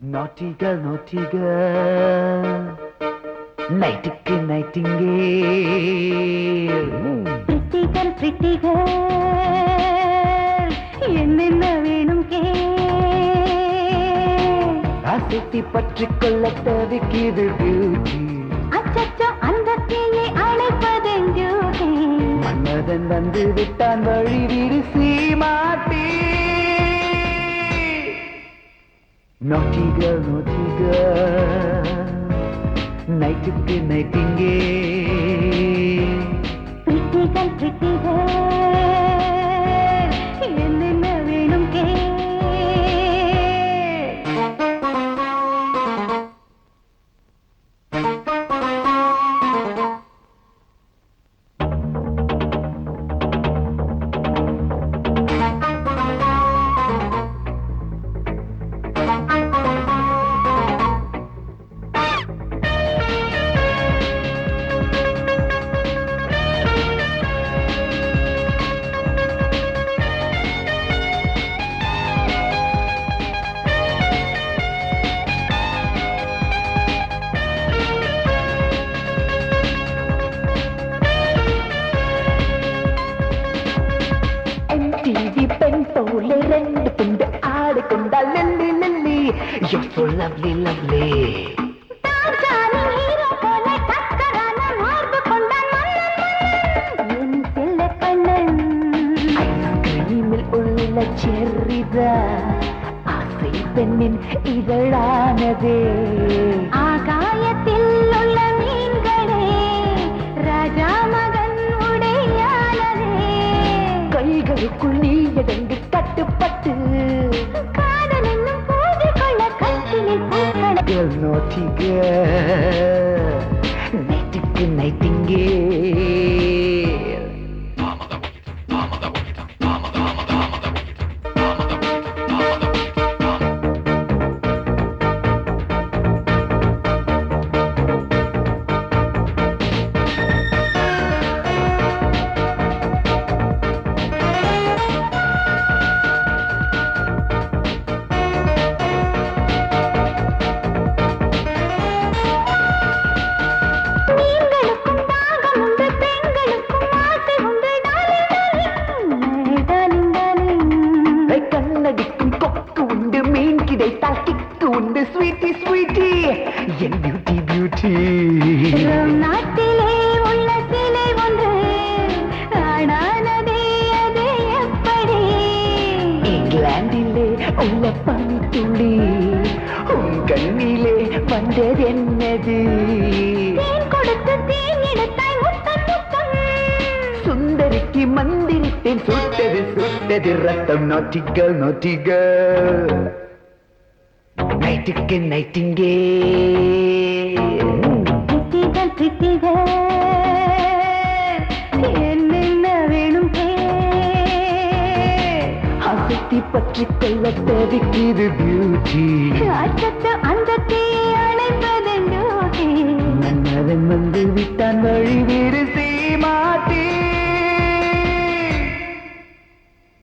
நாட்டிகள் நாட்டிகள். நைட்டுக்கு நைட்டிங்கே பிரிட்டிகள் பிரிட்டிகள் என்னென்ன வேணும் கே அசைத்தி பற்றி கொள்ள தவிக்கிது பியூட்டி அச்சச்சோ அந்த தீயை அணைப்பதெஞ்சோகே மன்மதன் வந்து விட்டான் வழி விரிசி மாட்டி நோட்டிகள் நோட்டிகள் நைட்டுக்கு நைட்டிங்கே பிரிட்டிகள் பிரிட்டிகள் என்னென்ன ரெண்டு துண்டு ஆடிக்கொண்டால் லல்லி லல்லி You're so lovely lovely. தாஜானி ஹீரோ போல டக்கரான மார்பு கொண்ட மன்னன். மன்னன் என் செல்ல கண்ணன். நைட்டிங்க நைட்டுக்கு நைட்டிங்கே கிடைத்தால் கிக்கு உண்டு ஸ்வீட்டி ஸ்வீட்டி என் பியூட்டி பியூட்டி நாட்டிலே உள்ள சிலை ஒன்று ஆடானதே அது எப்படி? இங்கிலாந்திலே உள்ள பனித்துளி உன் கண்ணிலே வந்தது என்னது? கொடுத்து தேன் எடுத்தாய் முத்தம் முத்தம் சுந்தரிக்கு மந்திரித்தேன் சுட்டது சுட்டது ரத்தம். நோட்டிகள் நோட்டிகள் நைட்டுக்கு நைட்டிங்கே திட்டிகள் திட்டிகள் என்னென்ன வேணும். அசத்தி பற்றி கொள்ள தவிக்கிது பியூட்டி அச்சத்து அந்த தீயை